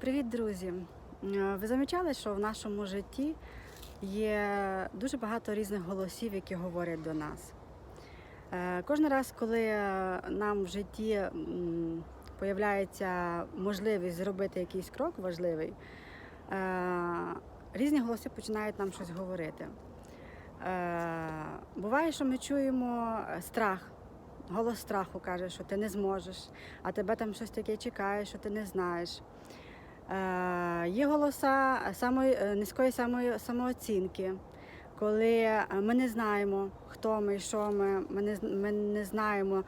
Привіт, друзі! Е, Ви замічали, що в нашому житті є дуже багато різних голосів, які говорять до нас. Е, Кожен раз, коли е, нам в житті появляється можливість зробити якийсь крок важливий, різні голоси починають нам щось говорити. Буває, що ми чуємо страх. Голос страху каже, що ти не зможеш, а тебе там щось таке чекає, що ти не знаєш. Е, Є голоса самої, е, низької самої, самооцінки, коли е, ми не знаємо, хто ми, що ми, ми не, ми не знаємо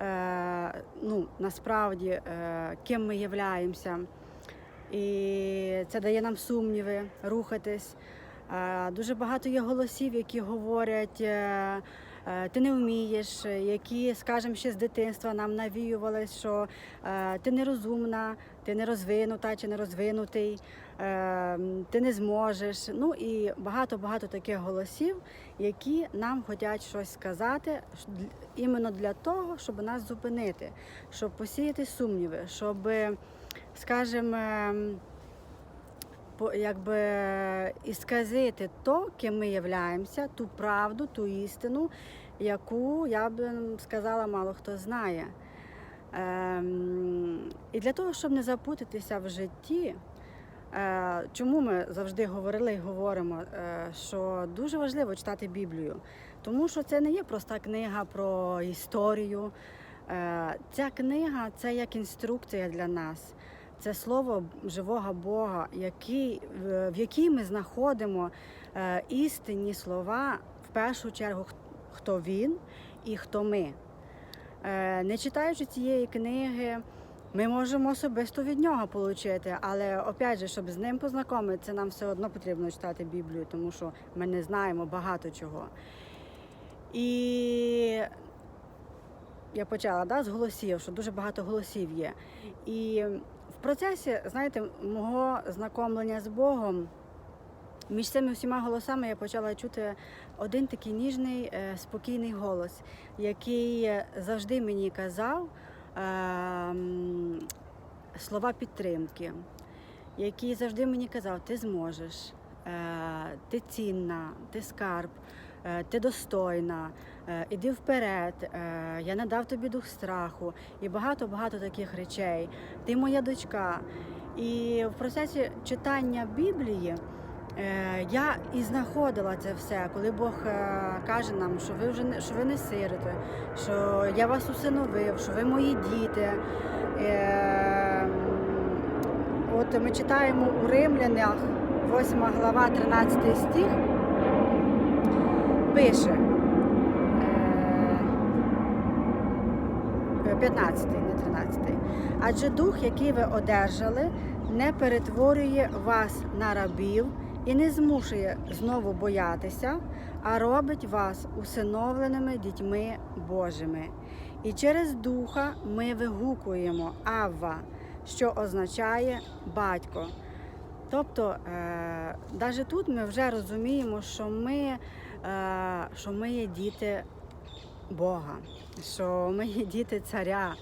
е, ну, насправді, е, ким ми являємося. І це дає нам сумніви рухатись. Е, Дуже багато є голосів, які говорять, е, ти не вмієш, які, скажімо, ще з дитинства нам навіювали, що ти нерозумна, ти не розвинута чи не розвинутий, е, ти не зможеш. Ну і багато-багато таких голосів, які нам хочуть щось сказати іменно для того, щоб нас зупинити, щоб посіяти сумніви, щоб, скажімо, ем, якби ісказити то, ким ми являємося, ту правду, ту істину, яку я б сказала, мало хто знає. Ем, і для того, щоб не запутатися в житті, е, чому ми завжди говорили і говоримо, е, що дуже важливо читати Біблію, тому що це не є проста книга про історію. Е, Ця книга це як інструкція для нас. Це слово живого Бога, в якій ми знаходимо істинні слова в першу чергу, хто він і хто ми. Е, Не читаючи цієї книги, ми можемо особисто від нього отримати, але опять же, щоб з ним познайомитися, нам все одно потрібно читати Біблію, тому що ми не знаємо багато чого. І я почала да, з голосів, що дуже багато голосів є. І в процесі, знаєте, мого знайомлення з Богом, між цими всіма голосами я почала чути один такий ніжний, е, спокійний голос, який завжди мені казав е, слова підтримки, який завжди мені казав, ти зможеш, е, ти цінна, ти скарб, е, ти достойна, іди вперед, я не дав тобі дух страху і багато-багато таких речей. Ти моя дочка. І в процесі читання Біблії я і знаходила це все, коли Бог е, каже нам, що ви вже не що ви не сироти, що я вас усиновив, що ви мої діти. Е, От ми читаємо у Римлянах, 8 глава, 13 стих, пише. е, 15, не 13. Адже дух, який ви одержали, не перетворює вас на рабів і не змушує знову боятися, а робить вас усиновленими дітьми Божими. І через духа ми вигукуємо Авва, що означає батько. Тобто, е, навіть тут ми вже розуміємо, що ми, е, що ми є діти Бога, що ми є діти царя.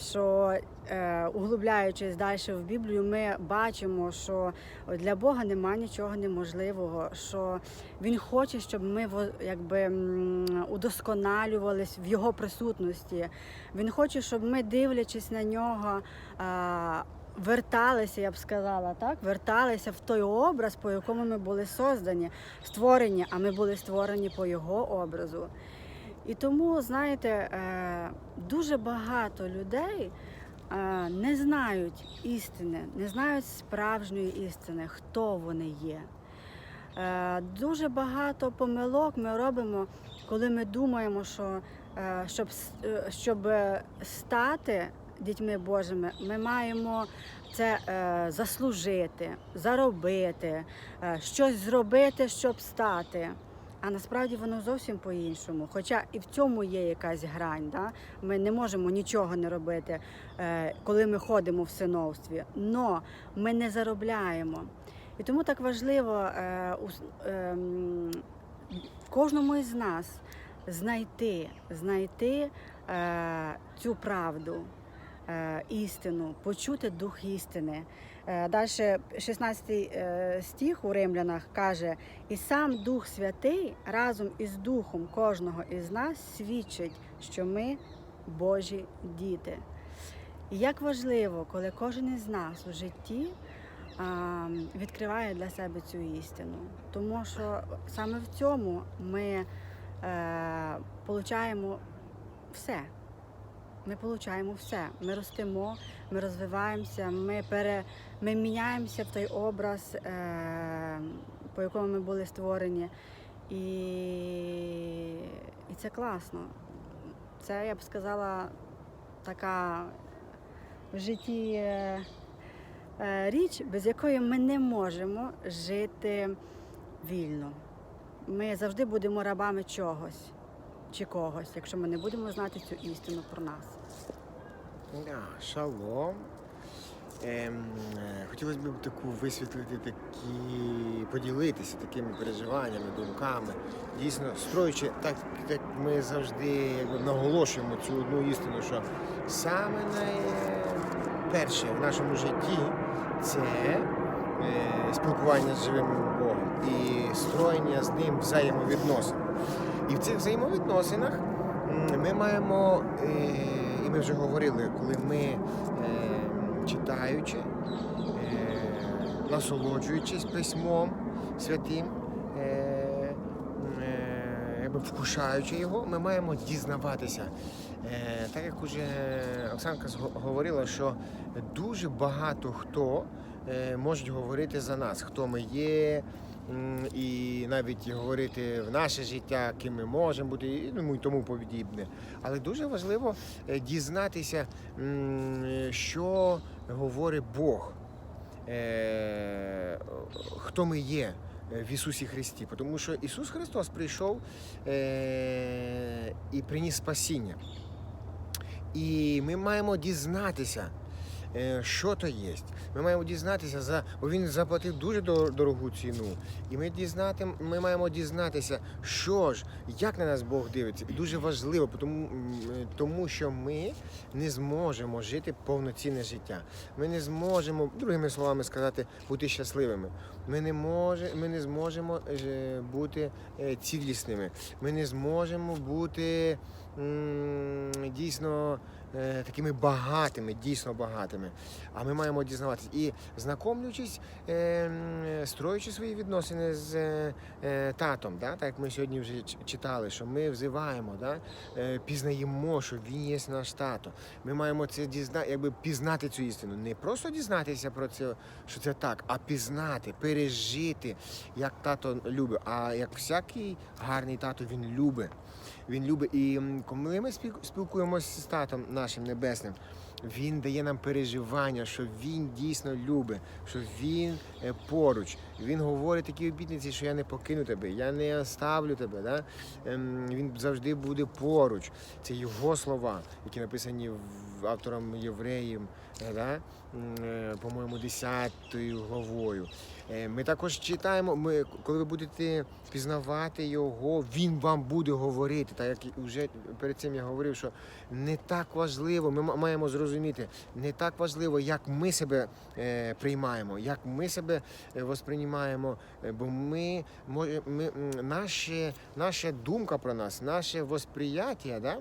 Що е, углубляючись далі в Біблію, ми бачимо, що для Бога нема нічого неможливого, що Він хоче, щоб ми якби удосконалювались в Його присутності. Він хоче, щоб ми, дивлячись на нього, верталися, я б сказала, так? Верталися в той образ, по якому ми були создані, створені, а ми були створені по його образу. І тому, знаєте, е, дуже багато людей е, не знають істини, не знають справжньої істини, хто вони є. Е, Дуже багато помилок ми робимо, коли ми думаємо, що щоб, щоб стати дітьми Божими, ми маємо це заслужити, заробити, щось зробити, щоб стати. А насправді воно зовсім по-іншому. Хоча і в цьому є якась грань. Да? Ми не можемо нічого не робити, е, коли ми ходимо в синовстві. Но ми не заробляємо. І тому так важливо е, ем, кожному із нас знайти, знайти е, цю правду. Е, істину, почути дух істини. Далі 16 е, стих у римлянах каже: і сам Дух Святий разом із духом кожного із нас свідчить, що ми Божі діти. І як важливо, коли кожен із нас у житті відкриває для себе цю істину, тому що саме в цьому ми е, получаємо все. Ми получаємо все. Ми ростемо, ми розвиваємося, ми пере, ми міняємося в той образ, е, по якому ми були створені. І, і це класно. Це, я б сказала, така в житті е, е, річ, без якої ми не можемо жити вільно. Ми завжди будемо рабами чогось чи когось, якщо ми не будемо знати цю істину про нас. Шалом. Ем, е, хотілося б таку висвітлити такі, поділитися такими переживаннями, думками. Дійсно, строючи, так як ми завжди наголошуємо цю одну істину, що саме найперше в нашому житті це е, спілкування з живим Богом і строєння з ним взаємовідносин. І в цих взаємовідносинах ми маємо, е, ми вже говорили, коли ми е, читаючи, е, насолоджуючись письмом святим, е, е, вкушаючи його, ми маємо дізнаватися. Е, так як уже Оксанка говорила, що дуже багато хто е, можуть говорити за нас, хто ми є, і навіть говорити в наше життя, ким ми можемо бути, і ну, тому подібне. Але дуже важливо е, дізнатися, що говорить Бог, е, хто ми є е, в Ісусі Христі. Тому що Ісус Христос прийшов і приніс спасіння. І ми маємо дізнатися, що то є. Ми маємо дізнатися за, бо він заплатив дуже дорогу ціну. І ми дізнати, ми маємо дізнатися, що ж, як на нас Бог дивиться. І дуже важливо, тому, е, тому що ми не зможемо жити повноцінне життя. Ми не зможемо, другими словами сказати, бути щасливими. Ми не може, ми не зможемо е, бути е, цілісними. Ми не зможемо бути дійсно е, такими багатими, дійсно багатими. А ми маємо дізнаватися. І знакомлюючись, е, строючи свої відносини з е, е, татом, да? так як ми сьогодні вже читали, що ми взиваємо, да? е, пізнаємо, що він є наш тато. Ми маємо це дізна... якби пізнати цю істину. Не просто дізнатися про це, що це так, а пізнати, пережити, як тато любить. А як всякий гарний тато, він любить. Він любить. І коли ми спілкуємося з татом нашим небесним, він дає нам переживання, що він дійсно любить, що він е, поруч. Він говорить такі обітниці, що я не покину тебе, я не оставлю тебе. Да? Ем, Він завжди буде поруч. Це його слова, які написані автором євреїв, да? Е, по-моєму, 10 главою. Е, Ми також читаємо, ми, коли ви будете пізнавати його, він вам буде говорити. Так як вже перед цим я говорив, що не так важливо, ми маємо зрозуміти, не так важливо, як ми себе е, приймаємо, як ми себе восприймаємо, бо ми, ми м, наше, наша думка про нас, наше восприяття, да?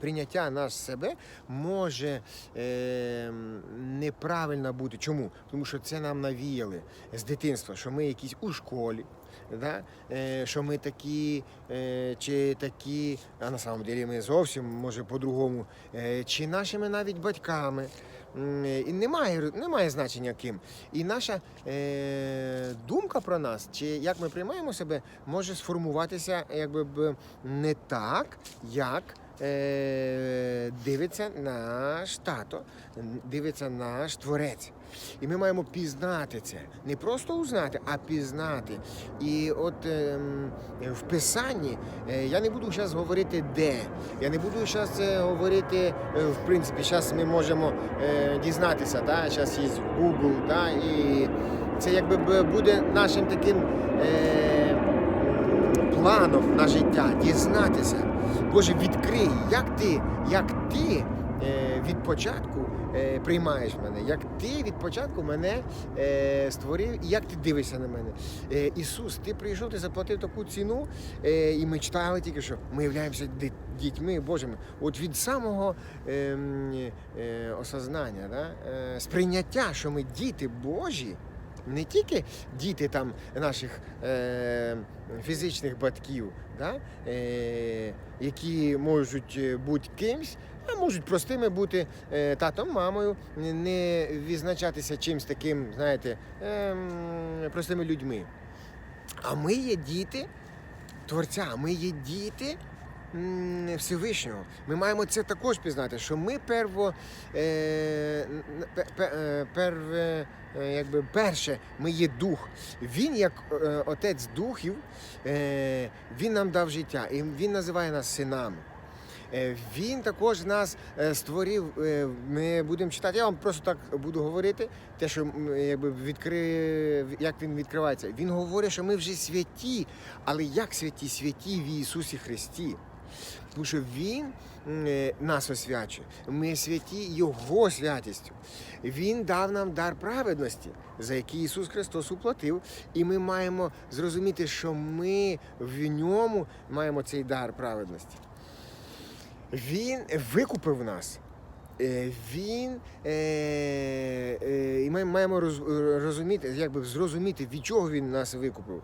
Прийняття нас себе може е, неправильно бути. Чому? Тому що це нам навіяли з дитинства, що ми якісь у школі, да? е, що ми такі, е, чи такі, а на самом деле ми зовсім може по-другому, е, чи нашими навіть батьками. І немає, немає значення ким. І наша е, думка про нас, чи як ми приймаємо себе, може сформуватися якби не так, як е, дивиться наш тато, дивиться наш творець. І ми маємо пізнати це. Не просто узнати, а пізнати. І от ем, в писанні е, я не буду зараз говорити де. Я не буду зараз говорити, е, в принципі, зараз ми можемо е, дізнатися. Зараз є Google, да? і це якби буде нашим таким. Е, планом на життя дізнатися. Боже, відкрий, як ти, як ти е, від початку е, приймаєш мене, як ти від початку мене е, створив, і як ти дивишся на мене. Ісус, ти прийшов, ти заплатив таку ціну, і ми читали тільки, що ми являємося дітьми Божими. От від самого е, е, осознання, да? сприйняття, що ми діти Божі. Не тільки діти там наших е, фізичних батьків, да? е, які можуть е, бути кимсь, а можуть простими бути е, татом, мамою, не відзначатися чимсь таким, знаєте, е, простими людьми. А ми є діти Творця, ми є діти Всевишнього. Ми маємо це також пізнати, що ми перво, е, е, перве, е, якби перше, ми є дух. Він, як е, отець духів, е, він нам дав життя, і він називає нас синами. Він також нас створив. Ми будемо читати. Я вам просто так буду говорити. Те, що якби відкри... як він відкривається. Він говорить, що ми вже святі, але як святі? Святі в Ісусі Христі. Тому що Він е, нас освячує. Ми святі Його святістю. Він дав нам дар праведності, за який Ісус Христос уплатив. І ми маємо зрозуміти, що ми в ньому маємо цей дар праведності. Він викупив нас. Е, Він е, е, і ми маємо роз, розуміти, якби зрозуміти, від чого він нас викупив.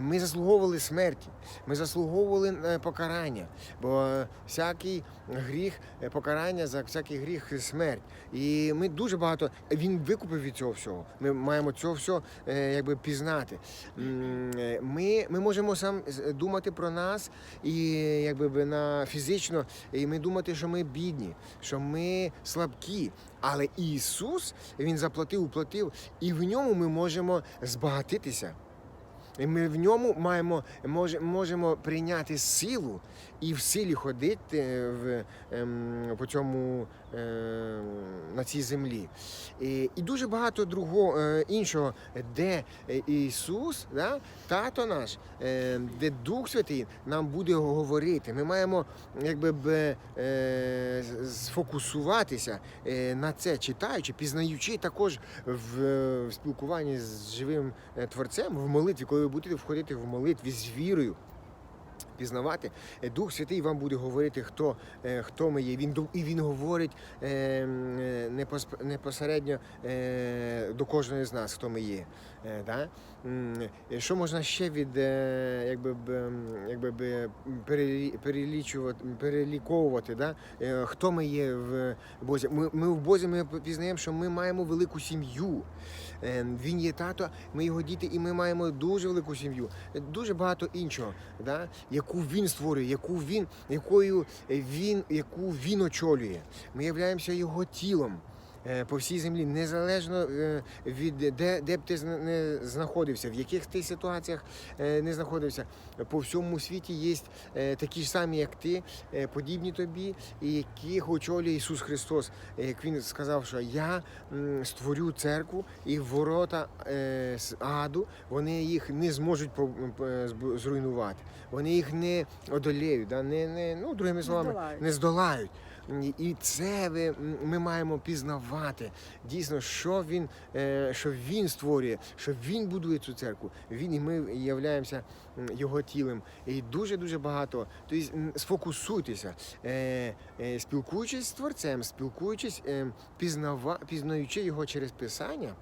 Ми заслуговували смерті, ми заслуговували покарання, бо всякий гріх, покарання за всякий гріх смерть. І ми дуже багато він викупив від цього всього. Ми маємо цього всього якби пізнати. Ми, ми можемо сам думати про нас і якби би, на фізично, і ми думати, що ми бідні, що ми слабкі. Але Ісус Він заплатив, уплатив, і в ньому ми можемо збагатитися. І ми в ньому маємо, можемо прийняти силу і в силі ходити в, ем, по цьому, ем, на цій землі. І, і дуже багато другого е, іншого, де е, Ісус, да, тато наш, е, де Дух Святий нам буде говорити. Ми маємо якби е, сфокусуватися е, на це, читаючи, пізнаючи також в, спілкуванні з живим е, творцем, в молитві, коли ви будете входити в молитві з вірою. Пізнавати Е, Дух Святий вам буде говорити, хто, е, хто ми є. Він і він говорить е, непосередньо до кожного з нас, хто ми є. Що можна ще від якби, якби переліковувати, да? Хто ми є в Бозі? Ми, ми в Бозі ми пізнаємо, що ми маємо велику сім'ю. Е, Він є тато, ми його діти, і ми маємо дуже велику сім'ю. Е, Дуже багато іншого, да? яку він створює, яку він, якою він, яку він очолює. Ми являємося його тілом. Е, По всій землі, незалежно е, від де, де б ти не знаходився, в яких ти ситуаціях е, не знаходився, по всьому світі є такі ж самі, як ти, подібні тобі, і яких очолює Ісус Христос. Як Він сказав, що я створю церкву і ворота з аду, вони їх не зможуть зруйнувати. Вони їх не одоліють, да? не, не, ну, другими словами, не здолають. І- І це ми маємо пізнавати дійсно, що він, е, що він створює, що він будує цю церкву. Він і ми являємося його тілом. І дуже дуже багато. Тобто сфокусуйтеся, е, е, спілкуючись з творцем, спілкуючись, пізнава, пізнаючи його через писання.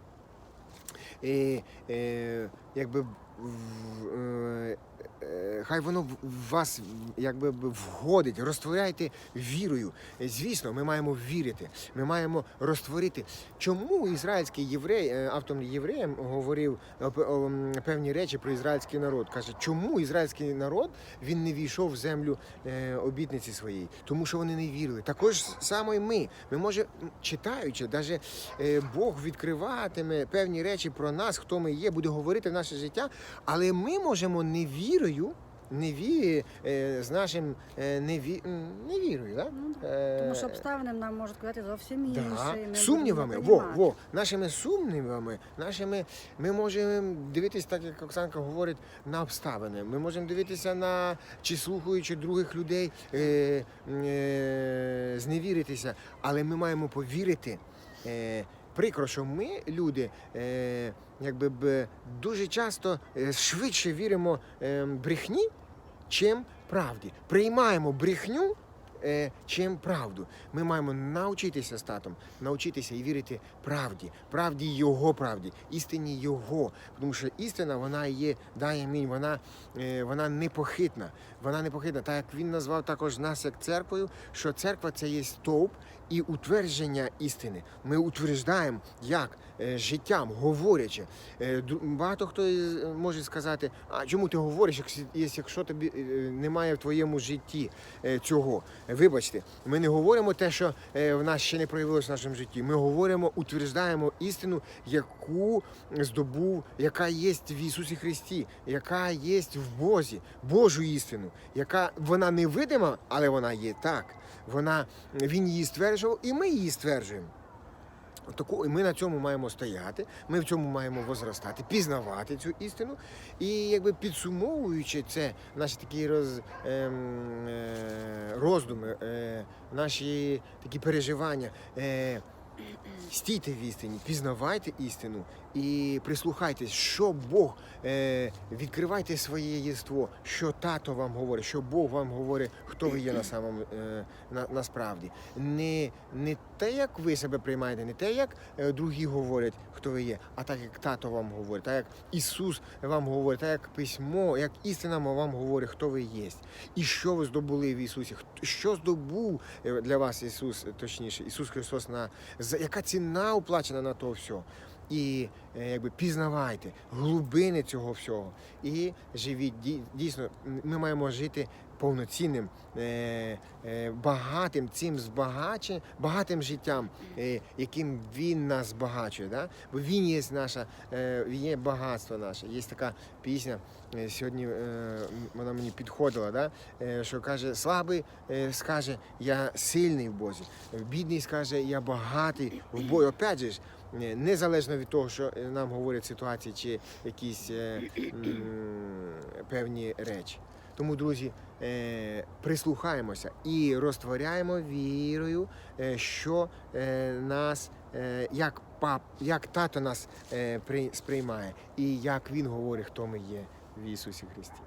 І, е, якби хай воно в- вас якби входить, розтворяйте вірою. Е, Звісно, ми маємо вірити, ми маємо розтворити. Чому ізраїльський єврей, е, автор євреям говорив е, певні речі про ізраїльський народ? Каже, чому ізраїльський народ він не війшов в землю е, обітниці своєї? Тому що вони не вірили. Також саме і ми. Ми може, читаючи, навіть Бог відкриватиме певні речі про нас, хто ми є, буде говорити в наше життя, але ми можемо не вірою, е, з нашим е, неві, невірою. Да? Ну, да. Е, Тому що обставини нам можуть сказати зовсім інше. Да. Сумнівами, во, во, нашими сумнівами, нашими, ми можемо дивитися, так як Оксанка говорить, на обставини. Ми можемо дивитися на чи слухаючи других людей, е, е, зневіритися, але ми маємо повірити. Е, Прикро, що ми, люди, е, якби б дуже часто е, швидше віримо е, брехні, чим правді. Приймаємо брехню, чим правду. Ми маємо навчитися з татом, навчитися і вірити правді, правді його правді, істині його. Тому що істина вона є, дає мій, вона, е, вона непохитна. Вона непохитна. Так як він назвав також нас як церквою, що церква це є стовп і утвердження істини. Ми утверждаємо як Е, життям, говорячи. Е, Багато хто може сказати, а чому ти говориш, якщо- тобі е, немає в твоєму житті е, цього. Вибачте, ми не говоримо те, що е, в нас ще не проявилось в нашому житті. Ми говоримо, утверждаємо істину, яку здобув, яка є в Ісусі Христі, яка є в Бозі, Божу істину, яка вона невидима, але вона є так. Вона він її стверджував, і ми її стверджуємо. Таку, і ми на цьому маємо стояти, ми в цьому маємо возростати, пізнавати цю істину. І якби підсумовуючи це, наші такі роз, ем, е, роздуми, е, наші такі переживання. Е, Стійте в істині, пізнавайте істину і прислухайтесь, що Бог е, відкривайте своє єство, що тато вам говорить, що Бог вам говорить, хто ви є на самому е, на, насправді. Не, не те, як ви себе приймаєте, не те, як е, другі говорять, хто ви є, а так як тато вам говорить, так як Ісус вам говорить, так як письмо, як істина вам говорить, хто ви є, і що ви здобули в Ісусі, що здобув е, для вас Ісус, точніше, Ісус Христос на яка ціна оплачена на то все. І е, якби пізнавайте глибини цього всього і живіть. Дій- Дійсно, ми маємо жити повноцінним, е, е, багатим цим збагаченням, багатим життям, яким він нас збагачує. Да? Бо він є наша, він є багатство наше. Є така пісня. Сьогодні вона мені підходила, да? що каже, слабий скаже, я сильний в Бозі. Бідний скаже, я багатий в Бозі. Опять же, незалежно від того, що е, нам говорять ситуації чи якісь е, м, певні речі. Тому, друзі, е, прислухаємося і розтворяємо вірою, е, що е, нас, е, як пап, як тато нас е, при- сприймає, і як він говорить, хто ми є в Ісусі Христі.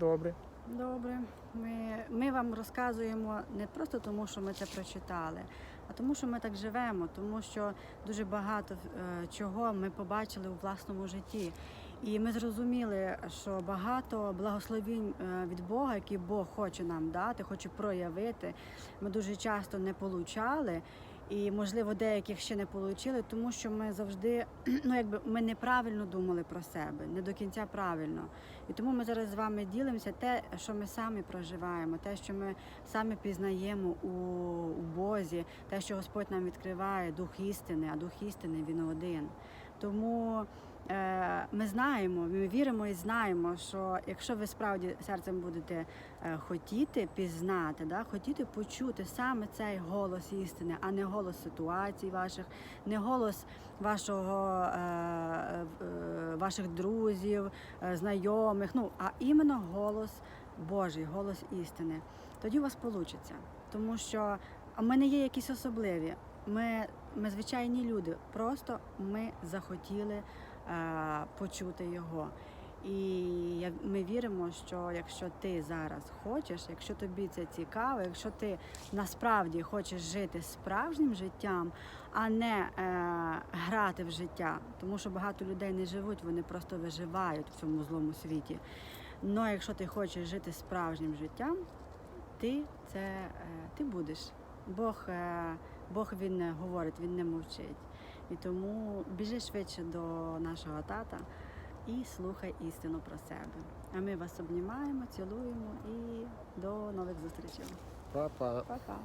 Добре. Добре. Ми, ми вам розказуємо не просто тому, що ми це прочитали, а тому, що ми так живемо, тому що дуже багато е, чого ми побачили у власному житті. І ми зрозуміли, що багато благословінь е, від Бога, які Бог хоче нам дати, хоче проявити, ми дуже часто не получали. І, можливо, деяких ще не отримали, тому що ми завжди, ну якби ми неправильно думали про себе, не до кінця правильно. І тому ми зараз з вами ділимося те, що ми самі проживаємо, те, що ми самі пізнаємо у, у Бозі, те, що Господь нам відкриває, дух істини, а дух істини він один. Тому ми знаємо, ми віримо і знаємо, що якщо ви справді серцем будете е, хотіти пізнати, да, хотіти почути саме цей голос істини, а не голос ситуацій ваших, не голос вашого, е, е, ваших друзів, е, знайомих, ну а іменно голос Божий, голос істини. Тоді у вас вийде. Тому що ми не є якісь особливі. Ми, ми звичайні люди. Просто ми захотіли е, почути його. І ми віримо, що якщо ти зараз хочеш, якщо тобі це цікаво, якщо ти насправді хочеш жити справжнім життям, а не е, грати в життя, тому що багато людей не живуть, вони просто виживають в цьому злому світі. Ну, якщо ти хочеш жити справжнім життям, ти це е, ти будеш. Бог, е, Бог він не говорить, він не мовчить. І тому біжи швидше до нашого тата і слухай істину про себе. А ми вас обнімаємо, цілуємо і до нових зустрічей. Па-па. Па-па.